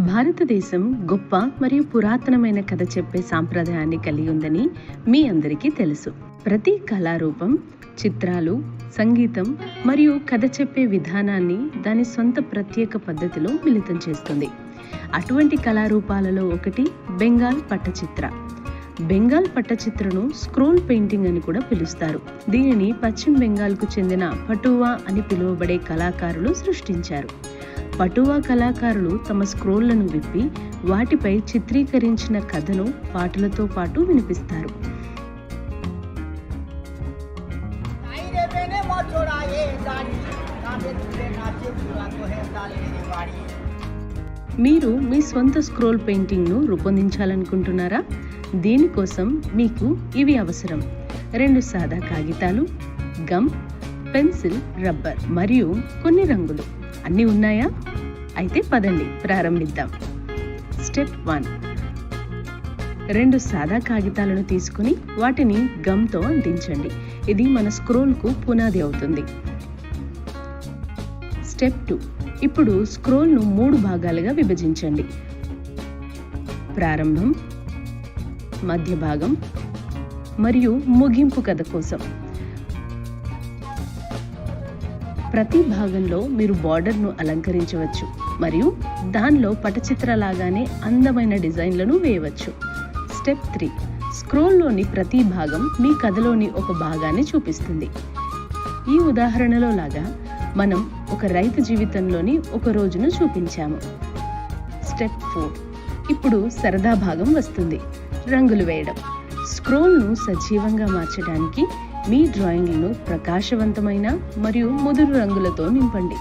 భారతదేశం గొప్ప మరియు పురాతనమైన కథ చెప్పే సాంప్రదాయాన్ని కలిగి ఉందని మీ అందరికీ తెలుసు. ప్రతి కళారూపం చిత్రాలు సంగీతం మరియు కథ చెప్పే విధానాన్ని దాని సొంత ప్రత్యేక పద్ధతిలో మిళితం చేస్తుంది. అటువంటి కళారూపాలలో ఒకటి బెంగాల్ పట్టచిత్ర. బెంగాల్ పట్టచిత్రను స్క్రోల్ పెయింటింగ్ అని కూడా పిలుస్తారు. దీనిని పశ్చిమ బెంగాల్కు చెందిన పటువా అని పిలువబడే కళాకారులు సృష్టించారు. పటువా కళాకారులు తమ స్క్రోళ్ళను విప్పి వాటిపై చిత్రీకరించిన కథను పాటలతో పాటు వినిపిస్తారు. మీరు మీ స్వంత స్క్రోల్ పెయింటింగ్ను రూపొందించాలనుకుంటున్నారా? దీనికోసం మీకు ఇవి అవసరం. రెండు సాదా కాగితాలు గమ్ పెన్సిల్ రబ్బర్ మరియు కొన్ని రంగులు. అన్నీ ఉన్నాయా? అయితే పదండి ప్రారంభిద్దాం. Step one. రెండు సాదా కాగితాలను తీసుకుని వాటిని గమ్తో అంటించండి. ఇది మన స్క్రోల్కు పునాది అవుతుంది. Step two. ఇప్పుడు స్క్రోల్ను మూడు భాగాలుగా విభజించండి. ప్రారంభం మధ్య భాగం మరియు ముగింపు కథ కోసం. ప్రతి భాగంలో మీరు బార్డర్ను అలంకరించవచ్చు మరియు దానిలో పటచిత్రలాగానే అందమైన డిజైన్లను వేయవచ్చు. Step three. స్క్రోల్లోని ప్రతి భాగం మీ కథలోని ఒక భాగాన్ని చూపిస్తుంది. ఈ ఉదాహరణలో లాగా మనం ఒక రైతు జీవితంలోని ఒక రోజును చూపించాము. Step four. ఇప్పుడు సరదా భాగం వస్తుంది. రంగులు వేయడం. స్క్రోల్ను సజీవంగా మార్చడానికి మీ డ్రాయింగ్లను ప్రకాశవంతమైన మరియు ముదురు రంగులతో నింపండి.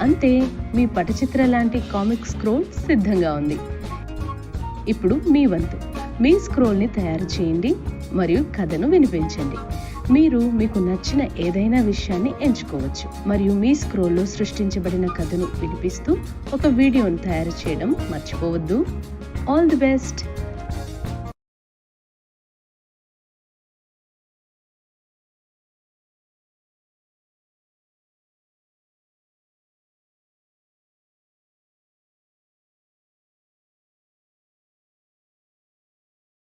అంతే మీ పటచిత్ర లాంటి కామిక్ స్క్రోల్ సిద్ధంగా ఉంది. ఇప్పుడు మీ వంతు. మీ స్క్రోల్ని తయారు చేయండి మరియు కథను వినిపించండి. మీరు మీకు నచ్చిన ఏదైనా విషయాన్ని ఎంచుకోవచ్చు మరియు మీ స్క్రోల్లో సృష్టించబడిన కథను వినిపిస్తూ ఒక వీడియోను తయారు చేయడం మర్చిపోవద్దు. All the best